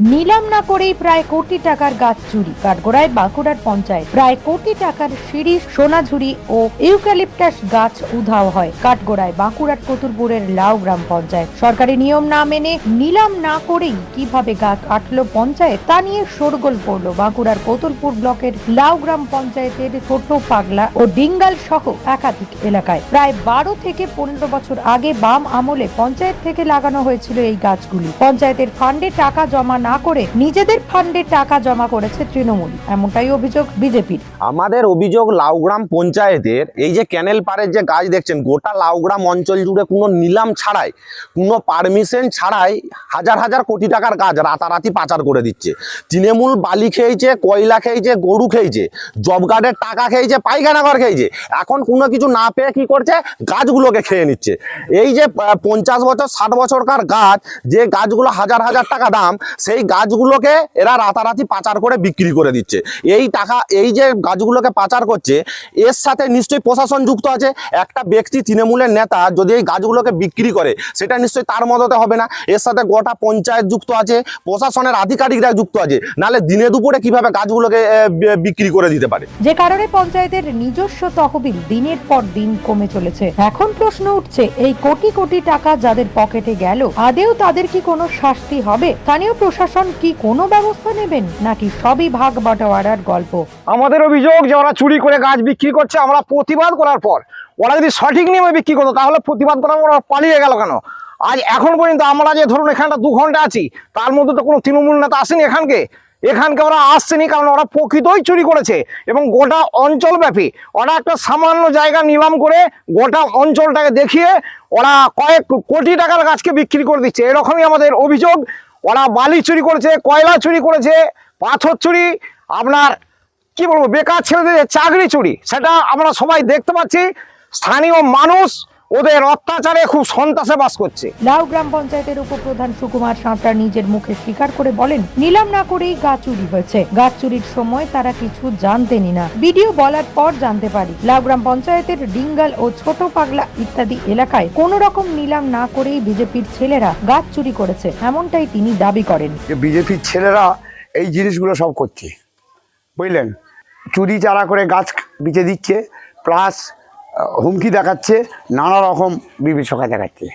নিলাম না করেই প্রায় কোটি টাকার গাছ চুরি। কাঠগোড়ায় বাঁকুড়ার পঞ্চায়েত। প্রায় কোটি টাকার সিঁড়ি, সোনাঝুরি ও ইউক্যালিপটাস গাছ উধাও হয় কাঠগোড়ায় বাঁকুড়ার কতুরপুরের লাউ গ্রাম পঞ্চায়েত। সরকারি নিয়ম না মেনে নিলাম না করেই কীভাবে গাছ কাটলো পঞ্চায়েত তা নিয়ে শোরগোল পড়ল বাঁকুড়ার কতুলপুর ব্লকের লাউ গ্রাম পঞ্চায়েতের ছোট পাগলা ও ডিঙ্গাল সহ একাধিক এলাকায়। প্রায় বারো থেকে পনেরো বছর আগে বাম আমলে পঞ্চায়েত থেকে লাগানো হয়েছিল এই গাছগুলি। পঞ্চায়েতের ফান্ডে টাকা জমা না করে নিজেদের ফান্ডে টাকা জমা করেছে তৃণমূল। এমনটাই অভিযোগ বিজেপির। আমাদের অভিযোগ লাউগ্রাম পঞ্চায়েতের, এই যে ক্যানেল পাড়ের যে গাছ দেখছেন, গোটা লাউগ্রাম অঞ্চল জুড়ে কোনো নিলাম ছাড়াই, কোনো পারমিশন ছাড়াই হাজার হাজার কোটি টাকার গাছ রাতারাতি পাচার করে দিচ্ছে। তৃণমূল বালি খেয়েছে, কয়লা খেয়েছে, গরু খেয়েছে, জব কার্ডের টাকা খেয়েছে, পায়খানা ঘর খেয়েছে। এখন কোনো কিছু না পেয়ে কি করছে? গাছগুলোকে খেয়ে নিচ্ছে। এই যে পঞ্চাশ বছর, ষাট বছরকার গাছ, যে গাছগুলো হাজার হাজার টাকা দাম সেই গাছগুলোকে এরা রাতারাতি পাচার করে বিক্রি করে দিচ্ছে। এই টাকা, এই যে গাছগুলোকে পাচার করছে, এর সাথে নিশ্চয়ই প্রশাসন যুক্ত আছে। একটা ব্যক্তি তৃণমূলের নেতা যদি এই গাছগুলোকে বিক্রি করে, সেটা নিশ্চয়ই তার মদতে হবে না। এর সাথে গোটা পঞ্চায়েত যুক্ত আছে, প্রশাসনের আধিকারিকরা যুক্ত আছে। নাহলে দিনে দুপুরে কীভাবে গাছগুলোকে বিক্রি করে দিতে পারে? যে কারণে পঞ্চায়েতের নিজস্ব তহবিল দিনের পর দিন কমে চলেছে। এখন প্রশ্ন উঠছে, এই কোটি কোটি টাকা যাদের পকেটে গেল, আদেও তাদের কি কোনো শাস্তি হবে? স্থানীয় প্রশাসন কি কোনো ব্যবস্থা নেবেন, নাকি সবই ভাগ বাটোয়ারার গল্প? আমাদের অভিযোগ যে ওরা চুরি করে গাছ বিক্রি করছে, আমরা প্রতিবাদ করার পর, ওরা যদি সঠিক নিয়মে বিক্রি করতো, তাহলে প্রতিবাদ করার ওরা পালিয়ে গেল কেন? আজ এখন পর্যন্ত আমরা যে ধরুন এখানটা দু ঘণ্টা আছি, তার মধ্যে তো কোনো তৃণমূল নেতা আসেনি এখানকে। এখানকে ওরা আসছেনি কারণ ওরা প্রকৃতই চুরি করেছে এবং গোটা অঞ্চলব্যাপী, ওরা একটা সামান্য জায়গা নিলাম করে গোটা অঞ্চলটাকে দেখিয়ে ওরা কয়েক কোটি টাকার গাছকে বিক্রি করে দিচ্ছে। এরকমই আমাদের অভিযোগ। ওরা বালি চুরি করেছে, কয়লা চুরি করেছে, পাথর চুরি, আপনার, কি বলব, বেকার ছেলেদের চাকরি চুরি, সেটা আমরা সবাই দেখতে পাচ্ছি। স্থানীয় মানুষ ওদের অত্যাচারে খুব সন্ত্রাসে বাস করছে। লাউ গ্রাম পঞ্চায়েতের উপপ্রধান সুকুমার সাঁতরা নিজের মুখে স্বীকার করে বলেন নিলাম না করেই গাছ চুরি হয়েছে। গাছ চুরির সময় তারা কিছু জানতেনই না। ভিডিও বলার পর জানতে পারি লাউ গ্রাম পঞ্চায়েতের ডিঙ্গাল ও ছোট পাগলা ইত্যাদি এলাকায় কোনো রকম নিলাম না করেই বিজেপির ছেলেরা গাছ চুরি করেছে এমনটাই তিনি দাবি করেন। যে বিজেপির ছেলেরা এই জিনিসগুলো সব করছে। বুঝলেন? চুরি চারা করে গাছ বিচে দিচ্ছে প্লাস হুমকি দেখাচ্ছে, নানা রকম বিভীষকা দেখাচ্ছে।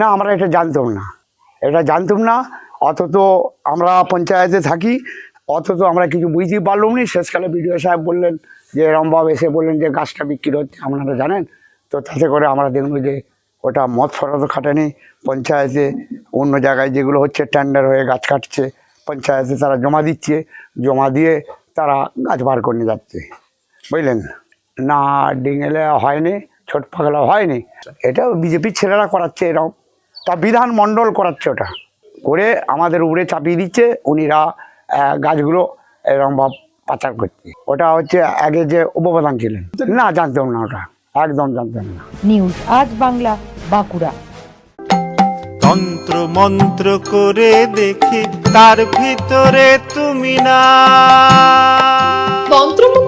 না, আমরা এটা জানতাম না। এটা জানতাম না অত তো আমরা পঞ্চায়েতে থাকি অত তো আমরা কিছু বুঝতেই পারলাম নি। শেষকালে বিডিও সাহেব বললেন যে, এরমভাবে এসে বললেন যে, গাছটা বিক্রি হচ্ছে, আপনারা জানেন? তো তাতে করে আমরা দেখব যে, ওটা মদ ফরত খাটানি। পঞ্চায়েতে অন্য জায়গায় যেগুলো হচ্ছে টেন্ডার হয়ে গাছ কাটছে, পঞ্চায়েতে তারা জমা দিচ্ছে। জমা দিয়ে তারা গাছ বার করে যাচ্ছে। বুঝলেন? না ডিঙেলে হয়নি ছোট পাগলা হয়নি। এটা বিজেপির ছেলেরা করাচ্ছে এরকম। তা বিধান মণ্ডল করাচ্ছে ওটা। করে আমাদের উপরে চাপিয়ে দিচ্ছে উনিরা গাছগুলো এরকম ভাব পাচার করছে। ওটা হচ্ছে আগে যে উপপ্রধান ছিলেন। না জানতাম না ওটা। একদম জানতাম না। নিউজ আজ বাংলা বাঁকুড়া। তন্ত্র মন্ত্র করে দেখি তার ভিতরে তুমি না। তন্ত্রমন্ত্রে